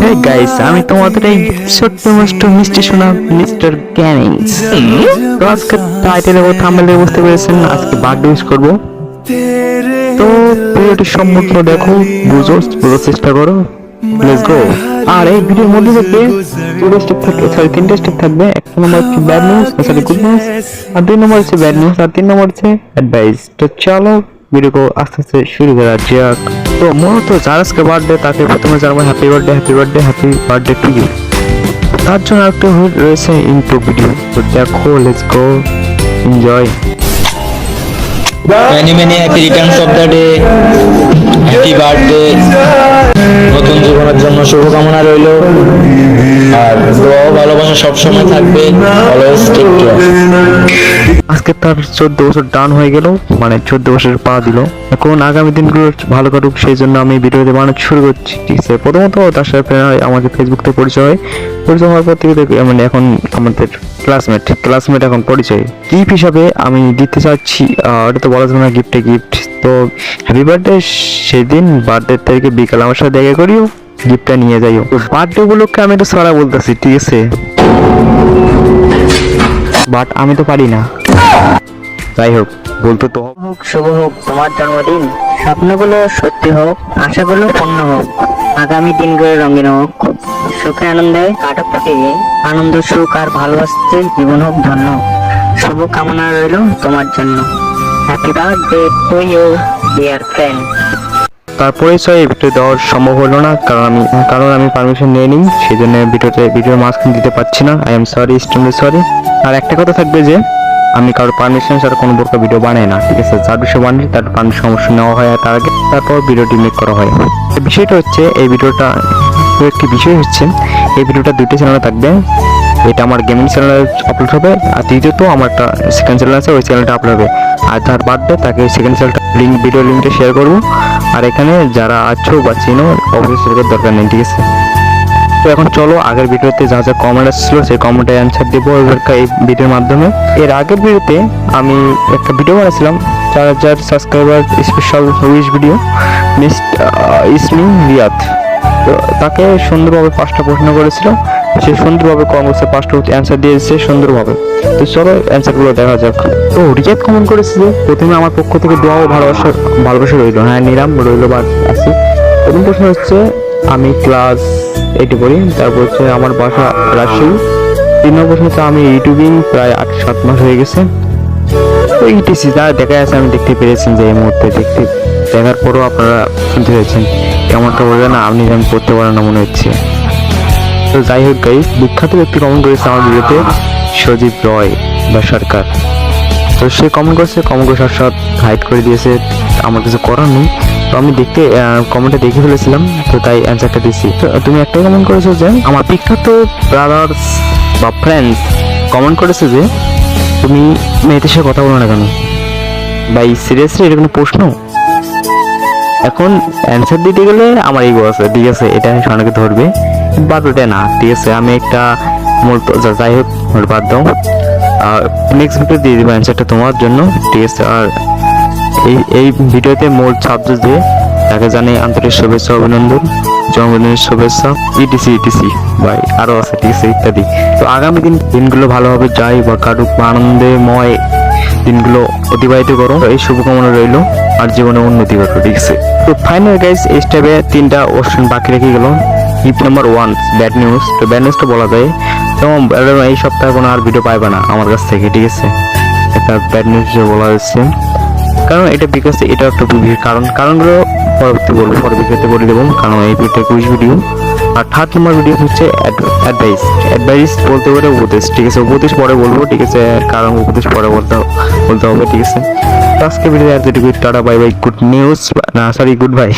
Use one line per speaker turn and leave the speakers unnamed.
Hey guys আমি তোমাদের এই ছোট্ট মোষ্ট মিষ্টি শোনা মিস্টার গ্যানিংস তো আজকে টাইটেল ও থাম্বনেলে বুঝতে পেরেছেন, আজকে বার্থডে উইশ করব। তো ভিডিওটি সম্পূর্ণ দেখো, বুঝো, বুঝার চেষ্টা করো। লেটস গো আর এই ভিডিওর মধ্যে থেকে দুটো স্টেপ থাকবে সরি তিনটে স্টেপ থাকবে। এক নম্বর হচ্ছে bad news sorry good news আর দুই নম্বর হচ্ছে ব্যাড নিউজ আর তিন নম্বর হচ্ছে অ্যাডভাইস তো চলো ভিডিও আস্তে আস্তে শুরু করা যাক। তো মূলত যার আজকে বার্থডে তাকে প্রথমে জানাব happy birthday happy birthday happy birthday to you তার জন্য একটা রয়েছে ইন্ট্রো ভিডিও তো দেখো let's go enjoy
Many many happy returns of the day. Happy birthday. নতুন জীবনের জন্য শুভকামনা রইল। আর দোয়া থাকবে
আজকে তার চোদ্দ বছর ডান হয়ে গেল মানে চোদ্দ বছরের পা দিল। এখন আগামী দিনগুলো ভালো কাটুক, সেই জন্য আমি ভিডিওতে বানানো শুরু করছি। প্রথমত তার সাথে আমাদের ফেসবুক থেকে পরিচয় হয়। পরিচয় হওয়ার পর থেকে মানে এখন আমাদের ক্লাসমেট ক্লাসমেট এখন পরিচয়। গিফট হিসাবে আমি দিতে চাচ্ছি ওটা তো বলা যাবে না গিফটে গিফট তো হ্যাপি বার্থডে সেদিন বার্থডে তারিখে বিকাল আমার সাথে দেখা করিও। গিফটটা নিয়ে যাইও। বার্থডে গুলোকে আমি একটু সরা বলতেছি, ঠিক আছে? বাট আমি তো পারি না। যাই হোক, বলতে তো
হোক, শুভ হোক, তোমার জন্মদিন। স্বপ্নগুলো সত্যি হোক, আশাগুলো পূর্ণ হোক। আগামী দিনগুলো রঙিন হোক। সুখে আনন্দে কাটক প্রতিদিন। আনন্দ, সুখ আর ভালোবাসতে জীবন হোক, ধন্য শুভ কামনা রইল তোমার জন্য। Happy birthday to you dear friend
তার পরিচয় এই ভিডিও দেওয়ার সম্ভব হলো না, কারণ আমি কারণ আমি পারমিশন নিয়ে নিই সেই জন্য ভিডিওতে, ভিডিওর মাঝখানে দিতে পারছি না। I am sorry extremely sorry আর একটা কথা থাকবে যে, আমি কারোর পারমিশন ছাড়া কোনো প্রকার ভিডিও বানাই না, ঠিক আছে? যার বিষয় বানাই, তার পারমিশন অবশ্যই নেওয়া হয় তার আগে তারপর ভিডিওটি মেক করা হয়। বিষয়টা হচ্ছে, এই ভিডিওটা, একটি বিষয় হচ্ছে, এই ভিডিওটা দুটি চ্যানেলে থাকবে। এটা আমার গেমিং চ্যানেলে আপলোড হবে, আর দ্বিতীয়ত আমার একটা সেকেন্ড চ্যানেল আছে, ওই চ্যানেলটা আপলোড হবে। আর যার বার্থডে তাকে সেকেন্ড চ্যানেলটা লিঙ্ক ভিডিও লিঙ্কটা শেয়ার করব। আর এখানে যারা আছো বা চিনো, অবশ্যই দরকার নেই, ঠিক আছে? তো এখন চলো, আগের ভিডিওতে যা যা কমেন্ট আসছিল, সেই কমেন্টের অ্যান্সার দেবো। এবারকার এই ভিডিওর মাধ্যমে। এর আগের ভিডিওতে আমি একটা ভিডিও বানিয়েছিলাম চার হাজার subscriber special wish video Miss Ismi Riyad তাকে সুন্দরভাবে পাঁচটা প্রশ্ন করেছিল। সে সুন্দরভাবে করছে, পাঁচটা অ্যান্সার দিয়েছে সুন্দরভাবে। তো চলো অ্যান্সারগুলো দেখা যাক। তো রিয়াদ কমেন্ট করেছে যে, প্রথমে আমার পক্ষ থেকে দোয়া ও ভালোবাসা ভালোবাসা রইল। হ্যাঁ নিলাম, রইল বা আছে। প্রথম প্রশ্ন হচ্ছে, আমি ক্লাস এইটে পড়ি, তারপর হচ্ছে আমার বাসা রাজশাহী। তিন নম্বর হচ্ছে, আমি ইউটিউবিং প্রায় আট, সাত মাস হয়ে গেছে। তো ইটিসি যা দেখা যাচ্ছে আমি দেখতে পেরেছি যে এই মুহূর্তে দেখতে, দেখার পরও আপনারা শুনতে পেরেছেন কেমনটা বলবে না, আপনি যেমন করতে পারেন না মনে হচ্ছে। তো যাই হোক গাইস বিখ্যাত ব্যক্তি কমেন্ট করেছে আমার ভিডিওতে সজীব রয় বা সরকার। তো সে কমেন্ট করেছে কমেন্ট করে সাথে হাইড করে দিয়েছে, আমার কিছু করার নেই। তো আমি দেখতে কমেন্টে দেখে ফেলেছিলাম, তো তাই অ্যান্সারটা দিচ্ছি তো তুমি একটাই কমেন্ট করেছ যে, আমার বিখ্যাত ব্রাদার্স বা ফ্রেন্ডস কমেন্ট করেছে যে, তুমি মেয়েদের সাথে কথা বলো না কেন? ভাই সিরিয়াসলি এটা কোনো প্রশ্ন? এখন অ্যান্সার দিতে গেলে আমার ইগো আছে, ঠিক আছে, এটা সবাইকে ধরবে। বাদ ওটা না, ঠিক আছে, আমি একটা মূলত যা- যাই হোক ওর বাদ দাও। আর নেক্সট ভিডিও দিয়ে দেবো অ্যান্সারটা তোমার জন্য, ঠিক আছে, আর এই এই ভিডিওতে মূল সাবজেক্ট দিয়ে তাকে জানে আন্তরিক শুভেচ্ছা, অভিনন্দন, জন্মদিনের শুভেচ্ছা ইটিসি ইটিসি ভাই আরও আছে আছে, ইত্যাদি। তো আগামী দিন দিনগুলো ভালোভাবে যাই বা কাটুক, বা আনন্দময় দিনগুলো অতিবাহিত করো, এই শুভকামনা রইল, আর জীবনে উন্নতি করো ঠিক আছে। তো ফাইনাল গাইস এই স্টেপে তিনটা অপশন বাকি রেখে গেল। হিপ নাম্বার ওয়ান ব্যাড নিউজ তো ব্যাড নিউজটা বলা যায়। যেমন এই সপ্তাহে কোনো আর ভিডিও পাইবে না আমার কাছ থেকে, ঠিক আছে? একটা ব্যাড নিউজ যে বলা হচ্ছে কারণ এটা বিকজ এটা একটা ভিডিওর কারণ, কারণগুলো পরবর্তী বলব পরবর্তীতে বলে দেবো, কারণ এই ভিডিওটা কুইজ ভিডিও আর থার্ড নম্বর ভিডিও হচ্ছে অ্যাডভাইস অ্যাডভাইস বলতে পারে উপদেশ, ঠিক আছে? উপদেশ পরে বলব, ঠিক আছে? কারণ উপদেশ পরে বলতে বলতে হবে, ঠিক আছে? আজকে ভিডিও এতটুকু tata bye bye good news না সরি গুড বাই